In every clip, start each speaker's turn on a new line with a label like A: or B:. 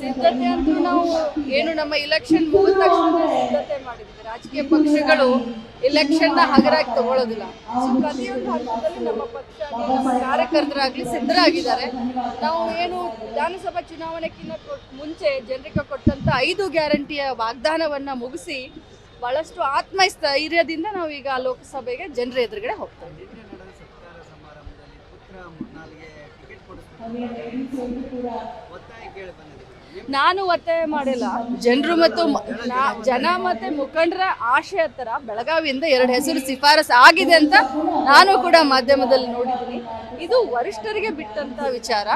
A: ಸಿದ್ಧತೆ ಅಂತೂ ನಾವು ಏನು ನಮ್ಮ ಇಲೆಕ್ಷನ್ ಮುಗಿದ ತಕ್ಷಣ ಸಿದ್ಧತೆ ಮಾಡಿದ್ವಿ ರಾಜಕೀಯ ಪಕ್ಷಗಳು ಇಲೆಕ್ಷನ್ನ ಹಗರಾಗಿ ತಗೊಳ್ಳೋದಿಲ್ಲ. ನಮ್ಮ ಪಕ್ಷ ಕಾರ್ಯಕರ್ತರಾಗ್ಲಿ ಸಿದ್ಧರಾಗಿದ್ದಾರೆ. ನಾವು ಏನು ವಿಧಾನಸಭಾ ಚುನಾವಣೆಗಿಂತ ಮುಂಚೆ ಜನರಿಗೆ ಕೊಟ್ಟಂತ ಐದು ಗ್ಯಾರಂಟಿಯ ವಾಗ್ದಾನವನ್ನ ಮುಗಿಸಿ ಬಹಳಷ್ಟು ಆತ್ಮಸ್ಥೈರ್ಯದಿಂದ ನಾವು ಈಗ ಲೋಕಸಭೆಗೆ ಜನರ ಎದುರುಗಡೆ ಹೋಗ್ತಾ ಇದ್ದೀವಿ.
B: ಒತ್ತಾಯ ಕೇಳಿ ಬಂದಿದೆ
A: ನಾನು ಒತ್ತಾಯ ಮಾಡಿಲ್ಲ. ಜನರು ಮತ್ತು ಜನ ಮತ್ತೆ ಮುಖಂಡರ ಆಶಯ ತರ ಬೆಳಗಾವಿಯಿಂದ ಎರಡು ಹೆಸರು ಶಿಫಾರಸ್ ಆಗಿದೆ ಅಂತ ನಾನು ಕೂಡ ಮಾಧ್ಯಮದಲ್ಲಿ ನೋಡಿದ್ದೀನಿ. ಇದು ವರಿಷ್ಠರಿಗೆ ಬಿಟ್ಟಂತ ವಿಚಾರ,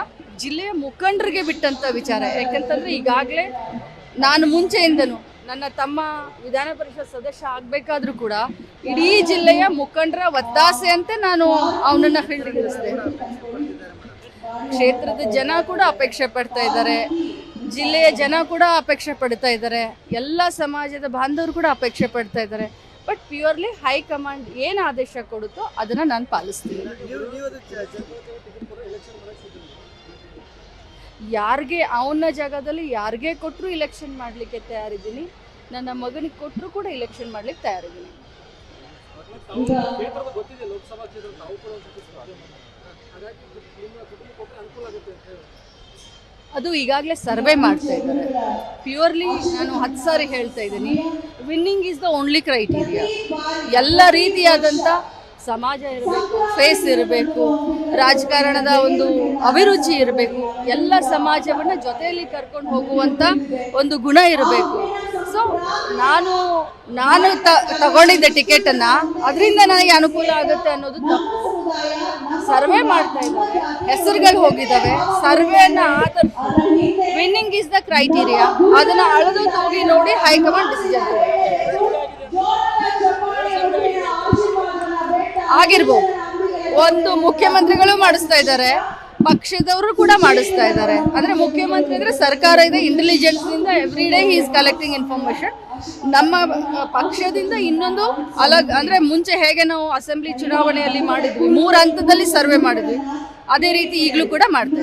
A: ಜಿಲ್ಲೆಯ ಮುಖಂಡರಿಗೆ ಬಿಟ್ಟಂತ ವಿಚಾರ. ಯಾಕಂತಂದ್ರೆ ಈಗಾಗಲೇ ನಾನು ಮುಂಚೆಯಿಂದನು ನನ್ನ ತಮ್ಮ ವಿಧಾನ ಪರಿಷತ್ ಸದಸ್ಯ ಆಗ್ಬೇಕಾದ್ರೂ ಕೂಡ ಇಡೀ ಜಿಲ್ಲೆಯ ಮುಖಂಡರ ಒತ್ತಾಸೆಯಂತೆ ನಾನು ಅವನನ್ನ ಇಳಿಸಿದೆ ಕ್ಷೇತ್ರದ ಜನ ಕೂಡ ಅಪೇಕ್ಷೆ ಪಡ್ತಾ ಇದ್ದಾರೆ. ಜಿಲ್ಲೆಯ ಜನ ಕೂಡ ಅಪೇಕ್ಷೆ ಪಡ್ತಾ ಇದ್ದಾರೆ. ಎಲ್ಲ ಸಮಾಜದ ಬಾಂಧವರು ಕೂಡ ಅಪೇಕ್ಷೆ ಪಡ್ತಾ ಇದ್ದಾರೆ. ಬಟ್ ಪ್ಯೂರ್ಲಿ ಹೈಕಮಾಂಡ್ ಏನು ಆದೇಶ ಕೊಡುತ್ತೋ ಅದನ್ನ ನಾನು ಪಾಲಿಸ್ತೀನಿ. ಯಾರಿಗೆ ಅವನ ಜಾಗದಲ್ಲಿ ಯಾರಿಗೆ ಕೊಟ್ಟರು ಇಲೆಕ್ಷನ್ ಮಾಡಲಿಕ್ಕೆ ತಯಾರಿದ್ದೀನಿ. ನನ್ನ ಮಗನಿಗೆ ಕೊಟ್ಟರು ಕೂಡ ಇಲೆಕ್ಷನ್ ಮಾಡಲಿಕ್ಕೆ ತಯಾರಿದ್ದೀನಿ.
C: ಲೋಕಸಭಾ
A: ಅದು ಈಗಾಗಲೇ ಸರ್ವೆ ಮಾಡ್ತಾ ಇದ್ದಾರೆ. ಪ್ಯೂರ್ಲಿ ನಾನು ಹತ್ತು ಸಾರಿ ಹೇಳ್ತಾ ಇದ್ದೀನಿ winning is the only criteria ಎಲ್ಲ ರೀತಿಯಾದಂಥ ಸಮಾಜ ಇರಬೇಕು ಫೇಸ್ ಇರಬೇಕು, ರಾಜಕಾರಣದ ಒಂದು ಅಭಿರುಚಿ ಇರಬೇಕು, ಎಲ್ಲ ಸಮಾಜವನ್ನು ಜೊತೆಯಲ್ಲಿ ಕರ್ಕೊಂಡು ಹೋಗುವಂಥ ಒಂದು ಗುಣ ಇರಬೇಕು. ಸೊ ನಾನು ನಾನು ತ, ತಗೊಂಡಿದ್ದೆ ಟಿಕೆಟನ್ನು ಅದರಿಂದ ನನಗೆ ಅನುಕೂಲ ಆಗುತ್ತೆ ಅನ್ನೋದು ತಪ್ಪು. ಸರ್ವೆ ಮಾಡ್ತಾ ಇದ್ದಾರೆ ಹೆಸರುಗಳು ಹೋಗಿದ್ದಾವೆ. ಸರ್ವೆನ ವಿನ್ನಿಂಗ್ ಇಸ್ ದ ಕ್ರೈಟೀರಿಯಾ ಅದನ್ನ ಅಳೆದು ತೂಗಿ ನೋಡಿ ಹೈಕಮಾಂಡ್ ಡಿಸಿಷನ್ ಆಗಿರ್ಬೋದು. ಒಂದು ಮುಖ್ಯಮಂತ್ರಿಗಳು ಮಾಡಿಸ್ತಾ ಇದ್ದಾರೆ. ಪಕ್ಷದವರು ಕೂಡ ಮಾಡಿಸ್ತಾ ಇದ್ದಾರೆ. ಅಂದ್ರೆ ಮುಖ್ಯಮಂತ್ರಿ ಅಂದ್ರೆ ಸರ್ಕಾರ ಇದೆ ಇಂಟೆಲಿಜೆನ್ಸ್ ಇಂದ every day is collecting information ನಮ್ಮ ಪಕ್ಷದಿಂದ ಇನ್ನೊಂದು ಅಲಗ್, ಅಂದ್ರೆ ಮುಂಚೆ ಹೇಗೆ ನಾವು ಅಸೆಂಬ್ಲಿ ಚುನಾವಣೆಯಲ್ಲಿ ಮಾಡಿದ್ವಿ, ಮೂರು ಹಂತದಲ್ಲಿ ಸರ್ವೆ ಮಾಡಿದ್ವಿ, ಅದೇ ರೀತಿ ಈಗಲೂ ಕೂಡ ಮಾಡ್ತಾ